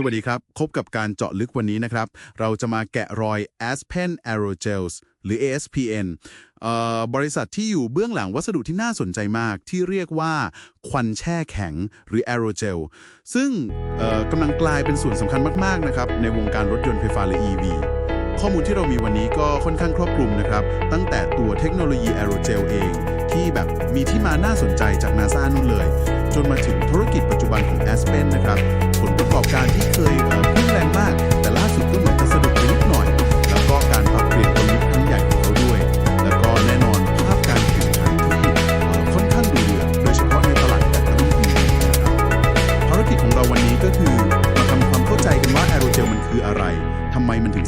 สวัสดีครับ พบกับการเจาะลึกวันนี้นะครับ เราจะมาแกะรอย Aspen Aerogels หรือ ASPN เอ่อบริษัทที่อยู่เบื้องหลังวัสดุที่น่าสนใจมาก ที่เรียกว่า ควันแช่แข็งหรือ Aerogel ซึ่งเอ่อกำลังกลายเป็นส่วนสำคัญมากๆนะครับในวงการรถยนต์ไฟฟ้าหรือ EV ข้อมูลที่เรามีวันนี้ก็ค่อนข้างครอบคลุมนะครับ ตั้งแต่ตัวเทคโนโลยี Aerogel เอง ที่แบบมีที่มาน่าสนใจจากนาซานู่นเลย จนมาถึงธุรกิจปัจจุบันของ Aspen นะครับ ผลประกอบการที่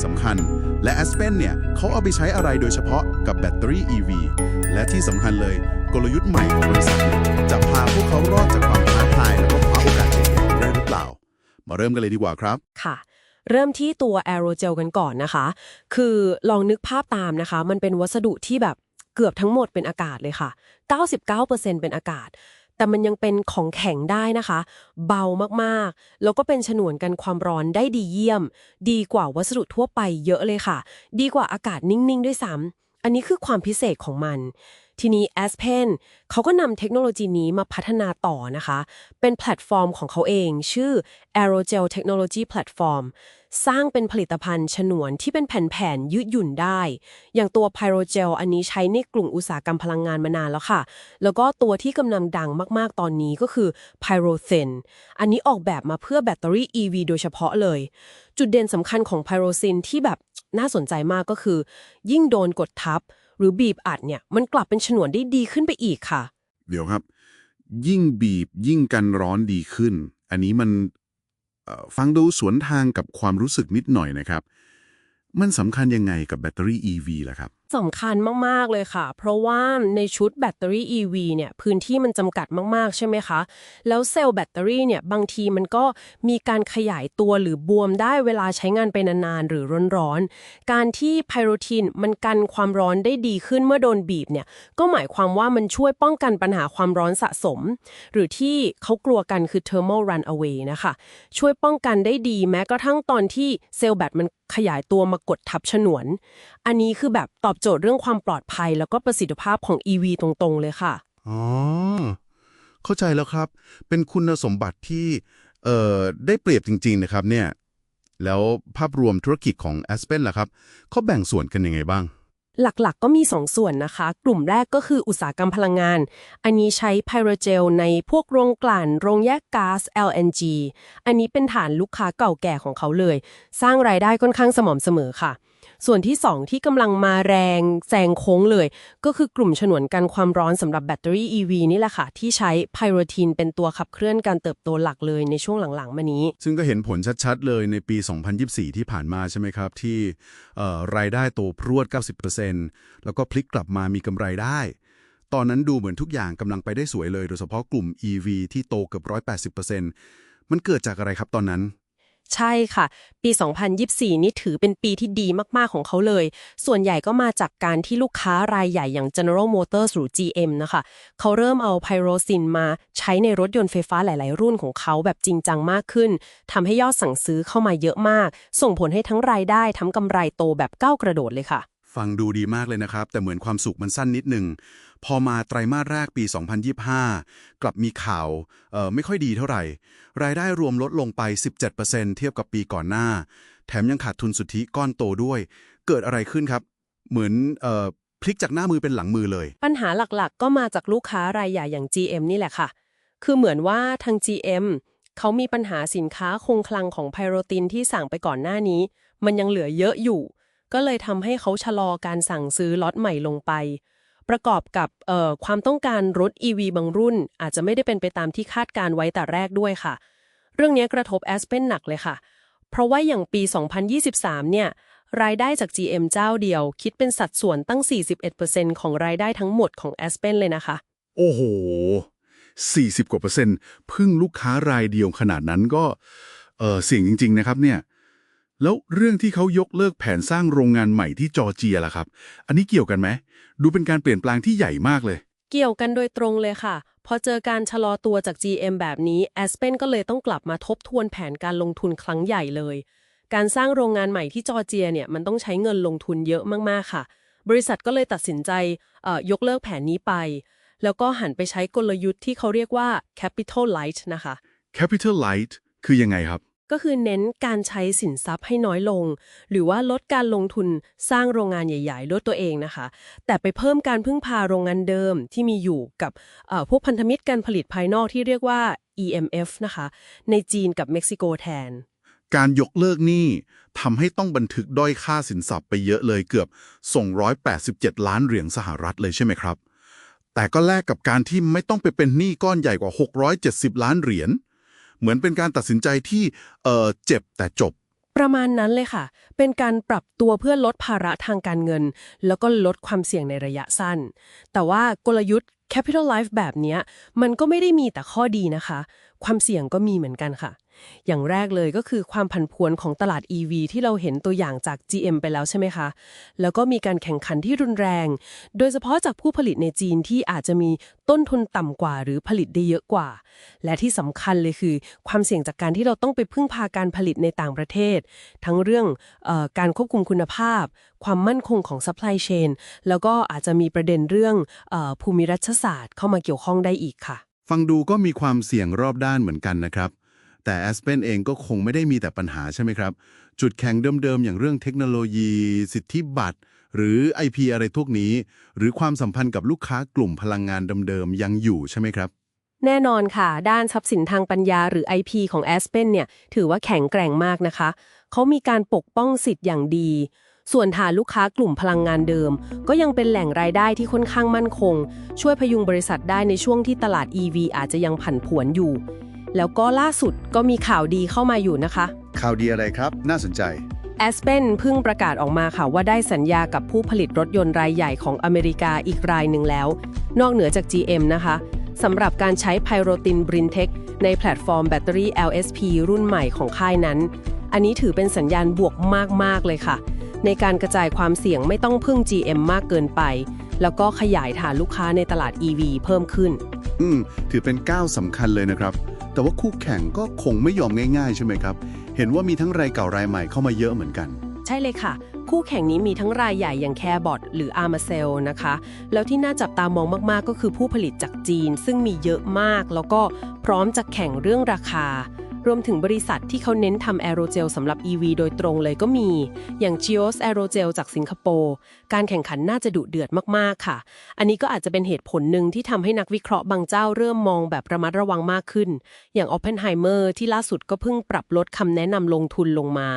สำคัญ และ Aspen เนี่ยเขาเอาไปใช้อะไรโดยเฉพาะกับแบตเตอรี่ EV และที่สำคัญเลยกลยุทธ์ใหม่ของบริษัทจะพาพวกเขารอดจากความท้าทายแล้วก็คว้าโอกาสใหญ่ๆได้หรือเปล่า มาเริ่มกันเลยดีกว่าครับค่ะเริ่มที่ตัว Aerogel กันก่อนนะคะ คือลองนึกภาพตามนะคะ มันเป็นวัสดุที่แบบเกือบทั้งหมดเป็นอากาศเลยค่ะ 99%เป็นอากาศ แต่มันยังเป็นของแข็งได้นะคะ เบามากๆ แล้วก็เป็นฉนวนกันความร้อนได้ดีเยี่ยม ดีกว่าวัสดุทั่วไปเยอะเลยค่ะ ดีกว่าอากาศนิ่งๆ ด้วยซ้ำอันนี้คือความพิเศษของมัน ทีนี้ Aspen เขาก็นำเทคโนโลยีนี้มาพัฒนาต่อนะคะ เป็นแพลตฟอร์มของเขาเองชื่อ Aerogel Technology Platform สร้างเป็นผลิตภัณฑ์ฉนวนที่เป็นแผ่นๆ ยืดหยุ่นได้ อย่างตัว Pyrogel อันนี้ใช้ในกลุ่มอุตสาหกรรมพลังงานมานานแล้วค่ะ แล้วก็ตัวที่กำลังดังมากๆ ตอนนี้ก็คือ Pyrothin อันนี้ออกแบบมาเพื่อแบตเตอรี่ EV โดยเฉพาะเลย จุดเด่นสำคัญของ Pyrothin ที่แบบน่าสนใจมากก็คือ ยิ่งโดนกดทับ หรือบีบอัดเนี่ยมันกลับเป็นฉนวนได้ดีขึ้นไปอีกค่ะ เดี๋ยวครับ ยิ่งบีบยิ่งกันร้อนดีขึ้น อันนี้มันฟังดูสวนทางกับความรู้สึกนิดหน่อยนะครับ มันสำคัญยังไงกับแบตเตอรี่ EV ล่ะครับ สำคัญมาก ๆ เลยค่ะ เพราะว่าในชุดแบตเตอรี่ EV เนี่ยพื้นที่มันจำกัดมาก ๆ ใช่ไหมคะ แล้วเซลล์แบตเตอรี่เนี่ยบางทีมันก็มีการขยายตัวหรือบวมได้เวลาใช้งานไปนาน ๆ หรือร้อน ๆ การที่ไพโรทีนมันกันความร้อนได้ดีขึ้นเมื่อโดนบีบเนี่ยก็หมายความว่ามันช่วยป้องกันปัญหาความร้อนสะสม หรือที่เขากลัวกันคือ thermal runaway นะคะ ช่วยป้องกันได้ดีแม้กระทั่งตอนที่เซลล์แบตมันขยายตัวมากดทับฉนวน อันนี้คือแบบตอบโจทย์เรื่องความปลอดภัย แล้วก็ประสิทธิภาพของ EV ตรงๆ เลยค่ะ อ๋อ เข้าใจแล้วครับ เป็นคุณสมบัติที่เอ่อได้เปรียบจริง ๆ นะครับเนี่ย แล้วภาพรวมธุรกิจของ Aspen ล่ะครับเขาแบ่งส่วนกันยังไงบ้าง หลักๆก็มี 2 ส่วนนะคะ กลุ่มแรกก็คืออุตสาหกรรมพลังงาน อันนี้ใช้ไพโรเจลในพวกโรงกลั่น โรงแยกก๊าซ LNG อันนี้เป็นฐานลูกค้าเก่าแก่ของเขาเลย สร้างรายได้ค่อนข้างสม่ำเสมอค่ะ ส่วนที่ 2 ที่กำลังมาแรงแซงโค้งเลย ก็คือกลุ่มฉนวนกันความร้อนสำหรับแบตเตอรี่ EV นี่แหละค่ะ ที่ใช้ไพโรทีนเป็นตัวขับเคลื่อนการเติบโตหลักเลยในช่วงหลังๆ มานี้ ซึ่งก็เห็นผลชัดๆ เลยในปี 2024 ที่ผ่านมาใช่ไหมครับ ที่รายได้โตพรวด 90%แล้วก็พลิกกลับมามีกำไรได้ตอนนั้นดูเหมือนทุกอย่างกำลังไปได้สวยเลย โดยเฉพาะกลุ่ม EV ที่โตเกือบ180%มันเกิดจากอะไรครับตอนนั้น ใช่ค่ะ ปี 2024 นี่ถือเป็นปีที่ดีมาก ๆ ของเขาเลย ส่วนใหญ่ก็มาจากการที่ลูกค้ารายใหญ่อย่าง General Motors หรือ GM นะคะ เขาเริ่มเอาไพโรซินมาใช้ในรถยนต์ไฟฟ้าหลาย ๆ รุ่นของเขาแบบจริงจังมากขึ้น ทำให้ยอดสั่งซื้อเข้ามาเยอะมาก ส่งผลให้ทั้งรายได้ทั้งกำไรโตแบบก้าวกระโดดเลยค่ะ ฟังดูดีมากเลยนะครับ แต่เหมือนความสุขมันสั้นนิดหนึ่ง พอมาไตรมาสแรกปี 2025 กลับมีข่าวเออไม่ค่อยดีเท่าไหร่ รายได้รวมลดลงไป 17%เทียบกับปีก่อนหน้า แถมยังขาดทุนสุทธิก้อนโตด้วย เกิดอะไรขึ้นครับ เหมือนออพลิกจากหน้ามือเป็นหลังมือเลย ปัญหาหลักๆ ก็มาจากลูกค้ารายใหญ่อย่าง GM นี่แหละค่ะ คือเหมือนว่าทาง GM เขามีปัญหาสินค้าคงคลังของไพโรตินที่สั่งไปก่อนหน้านี้ มันยังเหลือเยอะอยู่ ก็เลยทำให้เขาชะลอการสั่งซื้อล็อตใหม่ลงไป ประกอบกับความต้องการรถ EV บางรุ่น อาจจะไม่ได้เป็นไปตามที่คาดการไว้แต่แรกด้วยค่ะ เรื่องนี้กระทบ Aspen หนักเลยค่ะ เพราะว่าอย่างปี 2023 เนี่ยรายได้จาก GM เจ้าเดียว คิดเป็นสัดส่วนตั้ง 41%ของรายได้ทั้งหมดของ Aspen เลยนะคะ โอ้โห 40 กว่าเปอร์เซ็นต์พึ่งลูกค้ารายเดียวขนาดนั้นก็เออเสี่ยงจริง ๆ นะครับเนี่ย แล้วเรื่องที่เขายกเลิกแผนสร้างโรงงานใหม่ที่จอร์เจียล่ะครับ อันนี้เกี่ยวกันไหม ดูเป็นการเปลี่ยนแปลงที่ใหญ่มากเลย เกี่ยวกันโดยตรงเลยค่ะพพอเจอการชะลอตัวจาก GM แบบนี้ Aspen ก็เลยต้องกลับมาทบทวนแผนการลงทุนครั้งใหญ่เลย การสร้างโรงงานใหม่ที่จอร์เจียเนี่ยมันต้องใช้เงินลงทุนเยอะมากๆค่ะ บริษัทก็เลยตัดสินใจเอ่อยกเลิกแผนนี้ไป แล้วก็หันไปใช้กลยุทธ์ที่เขาเรียกว่า capital light นะคะ Capital Light คือยังไงครับ ก็คือเน้นการใช้สินทรัพย์ให้น้อยลง หรือว่าลดการลงทุนสร้างโรงงานใหญ่ๆด้วยตัวเองนะคะ แต่ไปเพิ่มการพึ่งพาโรงงานเดิมที่มีอยู่กับพวกพันธมิตรการผลิตภายนอกที่เรียกว่า EMF นะคะ ในจีนกับเม็กซิโกแทน การยกเลิกหนี้ทำให้ต้องบันทึกด้อยค่าสินทรัพย์ไปเยอะเลยเกือบส่ง187 ล้านเหรียญสหรัฐเลยใช่ไหมครับ แต่ก็แลกกับการที่ไม่ต้องไปเป็นหนี้ก้อนใหญ่กว่า 670 ล้านเหรียญ เหมือนเป็นการตัดสินใจที่เออเจ็บแต่จบ ประมาณนั้นเลยค่ะ เป็นการปรับตัวเพื่อลดภาระทางการเงิน แล้วก็ลดความเสี่ยงในระยะสั้น แต่ว่ากลยุทธ์ Capital Life แบบนี้มันก็ไม่ได้มีแต่ข้อดีนะคะ ความเสี่ยงก็มีเหมือนกันค่ะ อย่างแรกเลยก็คือความผันผวนของตลาด EV ที่เราเห็นตัวอย่างจาก GM ไปแล้วใช่ไหมคะ แล้วก็มีการแข่งขันที่รุนแรง โดยเฉพาะจากผู้ผลิตในจีนที่อาจจะมีต้นทุนต่ำกว่า หรือผลิตได้เยอะกว่า และที่สำคัญเลยคือ ความเสี่ยงจากการที่เราต้องไปพึ่งพาการผลิตในต่างประเทศ ทั้งเรื่องออการควบคุมคุณภาพ ความมั่นคงของ supply chain แล้วก็อาจจะมีประเด็นเรื่องออภูมิรัฐศาสตร์เข้ามาเกี่ยวข้องได้อีกค่ะ ฟังดูก็มีความเสี่ยงรอบด้านเหมือนกันนะครับ แต่ Aspen เองก็คงไม่ได้มีแต่ปัญหาใช่ไหมครับ จุดแข็งเดิมๆ อย่างเรื่องเทคโนโลยี สิทธิบัตร หรือ IP อะไรพวกนี้ หรือความสัมพันธ์กับลูกค้ากลุ่มพลังงานเดิมๆ ยังอยู่ใช่ไหมครับ แน่นอนค่ะ ด้านทรัพย์สินทางปัญญาหรือ IP ของ Aspen เนี่ยถือว่าแข็งแกร่งมากนะคะ เขามีการปกป้องสิทธิ์อย่างดี ส่วนฐานลูกค้ากลุ่มพลังงานเดิม ก็ยังเป็นแหล่งรายได้ที่ค่อนข้างมั่นคง ช่วยพยุงบริษัทได้ในช่วงที่ตลาด EV อาจจะยังผันผวนอยู่ แล้วก็ล่าสุดก็มีข่าวดีเข้ามาอยู่นะคะ ข่าวดีอะไรครับ น่าสนใจ Aspen เพิ่งประกาศออกมาค่ะว่าได้สัญญากับผู้ผลิตรถยนต์รายใหญ่ของอเมริกาอีกรายหนึ่งแล้ว นอกเหนือจาก GM นะคะสำหรับการใช้ไพโรตินบรินเทคในแพลตฟอร์มแบตเตอรี่ LSP รุ่นใหม่ของค่ายนั้น อันนี้ถือเป็นสัญญาณบวกมาก ๆ เลยค่ะ ในการกระจายความเสี่ยงไม่ต้องพึ่ง GM มากเกินไป แล้วก็ขยายฐานลูกค้าในตลาด EV เพิ่มขึ้น อืม ถือเป็นก้าวสำคัญเลยนะครับ แต่ว่าคู่แข่งก็คงไม่ยอมง่ายๆ ใช่ไหมครับ เห็นว่ามีทั้งรายเก่ารายใหม่เข้ามาเยอะเหมือนกัน ใช่เลยค่ะ คู่แข่งนี้มีทั้งรายใหญ่อย่างแคร์บอทหรือ a r m a c e l นะคะ แล้วที่น่าจับตามองมากๆ ก็คือผู้ผลิตจากจีน ซึ่งมีเยอะมาก แล้วก็พร้อมจะแข่งเรื่องราคา รวมถึงบริษัทที่เขาเน้นทำแอโรเจลสำหรับ EV โดยตรงเลยก็มี อย่าง Geos Aerogel จากสิงคโปร์การแข่งขันน่าจะดุเดือดมากๆค่ะ อันนี้ก็อาจจะเป็นเหตุผลหนึ่งที่ทำให้นักวิเคราะห์บางเจ้าเริ่มมองแบบระมัดระวังมากขึ้น อย่าง Oppenheimer ที่ล่าสุดก็เพิ่งปรับลดคำแนะนำลงทุนลงมา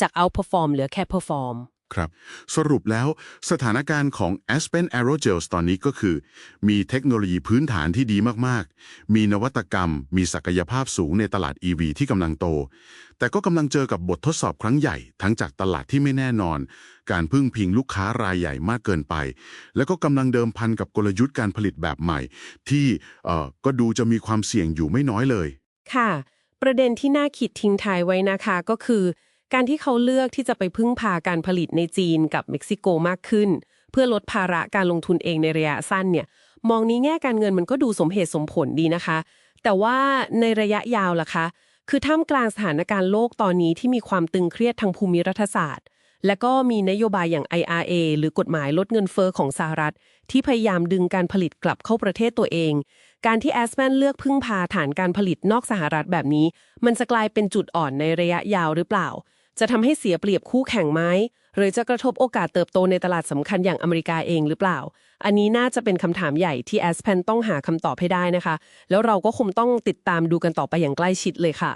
จาก outperform เหลือแค่ perform ครับ สรุปแล้วสถานการณ์ของ Aspen Aerogels ตอนนี้ก็คือ มีเทคโนโลยีพื้นฐานที่ดีมากๆ มีนวัตกรรม มีศักยภาพสูงในตลาด EV ที่กำลังโต แต่ก็กำลังเจอกับบททดสอบครั้งใหญ่ ทั้งจากตลาดที่ไม่แน่นอน การพึ่งพิงลูกค้ารายใหญ่มากเกินไป แล้วก็กำลังเดิมพันกับกลยุทธ์การผลิตแบบใหม่ ที่เออก็ดูจะมีความเสี่ยงอยู่ไม่น้อยเลย ค่ะ ประเด็นที่น่าคิดทิ้งท้ายไว้นะคะก็คือ การที่เขาเลือกที่จะไปพึ่งพาการผลิตในจีนกับเม็กซิโกมากขึ้น เพื่อลดภาระการลงทุนเองในระยะสั้นเนี่ยมองนี้แง่การเงินมันก็ดูสมเหตุสมผลดีนะคะ แต่ว่าในระยะยาวล่ะคะ คือท่ามกลางสถานการณ์โลกตอนนี้ที่มีความตึงเครียดทางภูมิรัฐศาสตร์ และก็มีนโยบายอย่าง IRA หรือกฎหมายลดเงินเฟอ้อของสหรัฐ ที่พยายามดึงการผลิตกลับเข้าประเทศตัวเอง การที่แอสแ n นเลือกพึ่งพาฐานการผลิตนอกสหรัฐแบบนี้ มันจะกลายเป็นจุดอ่อนในระยะยาวหรือเปล่า จะทำให้เสียเปรียบคู่แข่งไหมหรือจะกระทบโอกาสเติบโตในตลาดสำคัญอย่างอเมริกาเองหรือเปล่า อันนี้น่าจะเป็นคำถามใหญ่ที่แอสเพนต้องหาคำตอบให้ได้นะคะ แล้วเราก็คงต้องติดตามดูกันต่อไปอย่างใกล้ชิดเลยค่ะ